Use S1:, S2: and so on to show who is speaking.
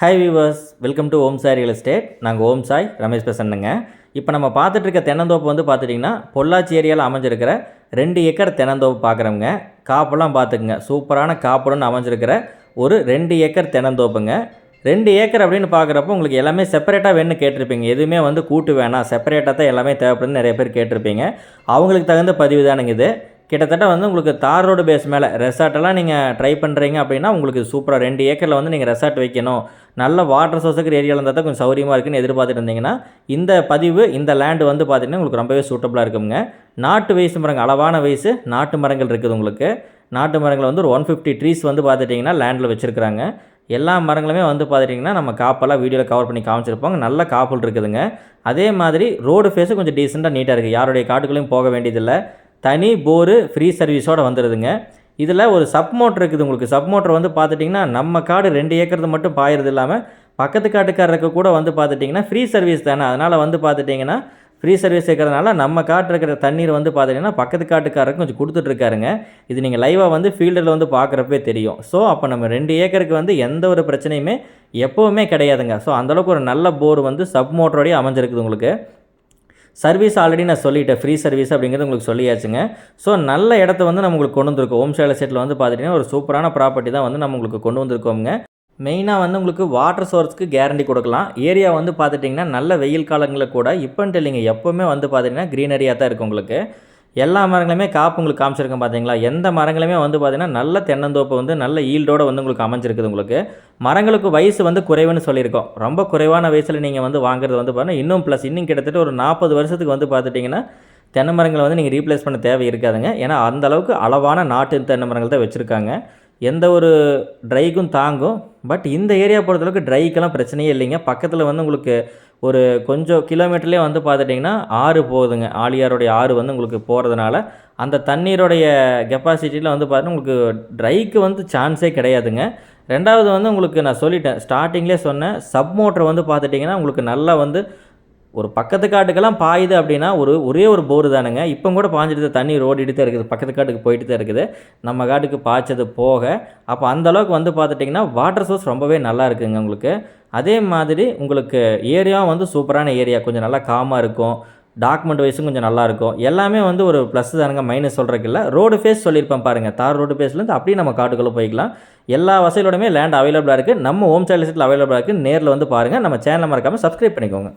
S1: Hi viewers welcome to Om Sai real estate நாங்கள் ஓம் சாய் ரமேஷ் பேசணுங்க இப்போ நம்ம பார்த்துட்டு இருக்க தென்னந்தோப்பு வந்து பார்த்துட்டிங்கன்னா பொள்ளாச்சி ஏரியாவில் அமைஞ்சிருக்கிற ரெண்டு ஏக்கர் தென்னந்தோப்பு பார்க்குறவங்க காப்பெல்லாம் பார்த்துக்குங்க. சூப்பரான காப்புடன் அமைஞ்சிருக்கிற ஒரு ரெண்டு ஏக்கர் தென்னந்தோப்புங்க. ரெண்டு ஏக்கர் அப்படின்னு பார்க்குறப்போ உங்களுக்கு எல்லாமே செப்பரேட்டாக வேணும்னு கேட்டிருப்பீங்க. எதுவுமே வந்து கூட்டு வேணாம். செப்பரேட்டாக தான் எல்லாமே தேவைப்படுதுன்னு நிறைய பேர் கேட்டிருப்பீங்க. அவங்களுக்கு தகுந்த பதிவு தானுங்க இது. கிட்டத்தட்ட வந்து உங்களுக்கு தார் ரோடு பேஸ் மேலே ரெசார்ட்டெல்லாம் நீங்கள் ட்ரை பண்ணுறீங்க அப்படின்னா உங்களுக்கு சூப்பராக ரெண்டு ஏக்கரில் வந்து நீங்கள் ரெசார்ட் வைக்கணும். நல்ல வாட்டர் சோர்ஸ் இருக்கிற ஏரியாவில் இருந்தால் தான் கொஞ்சம் சௌரியமாக இருக்குன்னு எதிர்பார்த்துட்டு இருந்தீங்கன்னா இந்த பதிவு இந்த லேண்டு வந்து பார்த்திங்கன்னா உங்களுக்கு ரொம்பவே சூட்டபுளாக இருக்குங்க நாட்டு வயசு மரங்கள் அளவான வயசு நாட்டு மரங்கள் இருக்குது உங்களுக்கு. நாட்டு மரங்கள் வந்து ஒரு ஒன் ஃபிஃப்டி ட்ரீஸ் வந்து பார்த்துட்டிங்கன்னா லேண்டில் வச்சுருக்குறாங்க. எல்லா மரங்களுமே வந்து பார்த்துட்டிங்கன்னா நம்ம காப்பெல்லாம் வீடியோவில் கவர் பண்ணி காமிச்சிருப்போங்க. நல்ல காப்புல் இருக்குதுங்க. அதே மாதிரி ரோடு ஃபேஸும் கொஞ்சம் டீசெண்டாக நீட்டாக இருக்குது யாருடைய காட்டுக்குள்ளேயும் போக வேண்டியதில்லை. தனி போரு ஃப்ரீ சர்வீஸோடு வந்துடுதுங்க இதில் ஒரு சப் மோட்டர் இருக்குது. உங்களுக்கு சப் மோட்டர் வந்து பார்த்துட்டிங்கன்னா நம்ம காடு ரெண்டு ஏக்கர்து மட்டும் பாயிறது இல்லாமல் பக்கத்து காட்டுக்காரருக்கு கூட வந்து பார்த்துட்டிங்கன்னா ஃப்ரீ சர்வீஸ் தானே. அதனால் வந்து பார்த்துட்டிங்கன்னா ஃப்ரீ சர்வீஸ் இருக்கிறதுனால நம்ம காட்டு இருக்கிற தண்ணீர் வந்து பார்த்திங்கன்னா பக்கத்து காட்டுக்காரருக்கு கொஞ்சம் கொடுத்துட்ருக்காருங்க. இது நீங்கள் லைவாக வந்து ஃபீல்டில் வந்து பார்க்குறப்பே தெரியும். ஸோ அப்போ நம்ம ரெண்டு ஏக்கருக்கு வந்து எந்த ஒரு பிரச்சனையுமே எப்போவுமே கிடையாதுங்க. ஸோ அந்தளவுக்கு ஒரு நல்ல போர் வந்து சப் மோட்டரோடய அமைஞ்சிருக்குது உங்களுக்கு. சர்வீஸ் ஆல்ரெடி நான் சொல்லிட்டேன். ஃப்ரீ சர்வீஸ் அப்படிங்கிறது உங்களுக்கு சொல்லியாச்சுங்க. ஸோ நல்ல இடத்த வந்து நம்ம உங்களுக்கு கொண்டு வந்திருக்கோம். ஓம் சேல செட்டில் வந்து பார்த்துட்டிங்கன்னா ஒரு சூப்பரான ப்ராப்பர்ட்டி தான் வந்து நம்ம உங்களுக்கு கொண்டு வந்திருக்கோங்க மெயினாக வந்து உங்களுக்கு வாட்டர் சோர்ஸ்க்கு கேரண்டி கொடுக்கலாம். ஏரியா வந்து பார்த்துட்டிங்கன்னா நல்ல வெயில் காலங்களில் கூட இப்போன்ட்டு இல்லைங்க எப்போவுமே வந்து பார்த்திங்கன்னா க்ரீனரியாக தான் இருக்குது உங்களுக்கு. எல்லா மரங்களுமே காப்பு உங்களுக்கு காமிச்சிருக்கேன் பார்த்தீங்களா? எந்த மரங்களுமே வந்து பார்த்திங்கன்னா நல்ல தென்னந்தோப்பு வந்து நல்ல ஈல்டோடு வந்து உங்களுக்கு அமைஞ்சிருக்குது உங்களுக்கு. மரங்களுக்கு வயசு வந்து குறைவுன்னு சொல்லியிருக்கோம். ரொம்ப குறைவான வயசில் நீங்கள் வந்து வாங்குறது வந்து பார்த்தீங்கன்னா இன்னும் ப்ளஸ் இன்னும் கிட்டத்தட்ட ஒரு நாற்பது வருஷத்துக்கு வந்து பார்த்துட்டிங்கன்னா தென்னை மரங்களை வந்து நீங்கள் ரீப்ளேஸ் பண்ண தேவை இருக்காதுங்க. ஏன்னா அந்தளவுக்கு அளவான நாட்டு தென்னை மரங்கள் தான் வச்சுருக்காங்க. எந்த ஒரு ட்ரைக்கும் தாங்கும். பட் இந்த ஏரியா பொறுத்தளவுக்கு ட்ரைக்கெல்லாம் பிரச்சனையே இல்லைங்க. பக்கத்தில் வந்து உங்களுக்கு ஒரு கொஞ்சம் கிலோமீட்டர்லேயே வந்து பார்த்துட்டிங்கன்னா ஆறு போகுதுங்க. ஆலியாருடைய ஆறு வந்து உங்களுக்கு போகிறதுனால அந்த தண்ணீருடைய கெப்பாசிட்டியில் வந்து பார்த்தீங்கன்னா உங்களுக்கு ட்ரைக்கு வந்து சான்ஸே கிடையாதுங்க. ரெண்டாவது வந்து உங்களுக்கு நான் சொல்லிட்டேன் ஸ்டார்டிங்லேயே சொன்னேன் சப் மோட்டர் வந்து பார்த்துட்டிங்கன்னா உங்களுக்கு நல்லா வந்து ஒரு பக்கத்து காட்டுக்கெல்லாம் பாயுது அப்படின்னா ஒரு ஒரே ஒரு போர் தானுங்க. இப்போ கூட பாஞ்சிட்டு தண்ணி ஓடிட்டு தான் இருக்குது. பக்கத்து காட்டுக்கு போயிட்டு தான் இருக்குது. நம்ம காட்டுக்கு பாய்ச்சது போக அப்போ அந்தளவுக்கு வந்து பார்த்துட்டிங்கன்னா வாட்டர் சோர்ஸ் ரொம்பவே நல்லா இருக்குங்க உங்களுக்கு. அதே மாதிரி உங்களுக்கு ஏரியாவும் வந்து சூப்பரான ஏரியா கொஞ்சம் நல்லா காமாக இருக்கும். டாக்குமெண்ட் வைஸும் கொஞ்சம் நல்லாயிருக்கும் எல்லாமே வந்து ஒரு ப்ளஸ் தானுங்க மைனஸ் சொல்கிறதுக்கு இல்லை. ரோடு ஃபேஸ் சொல்லியிருப்பேன் பாருங்கள் தார் ரோடு ஃபேஸ்லேருந்து அப்படியே நம்ம காட்டுக்குள்ளே போய்க்கலாம். எல்லா வசதியோடமே லேண்ட் அவைலபிளாக இருக்குது நம்ம ஹோம் சைல்டு அவைலபிளாக இருக்குது நேரில் வந்து பாருங்கள் நம்ம சேனலை மறக்காமல் சப்ஸ்கிரைப் பண்ணிக்கோங்க.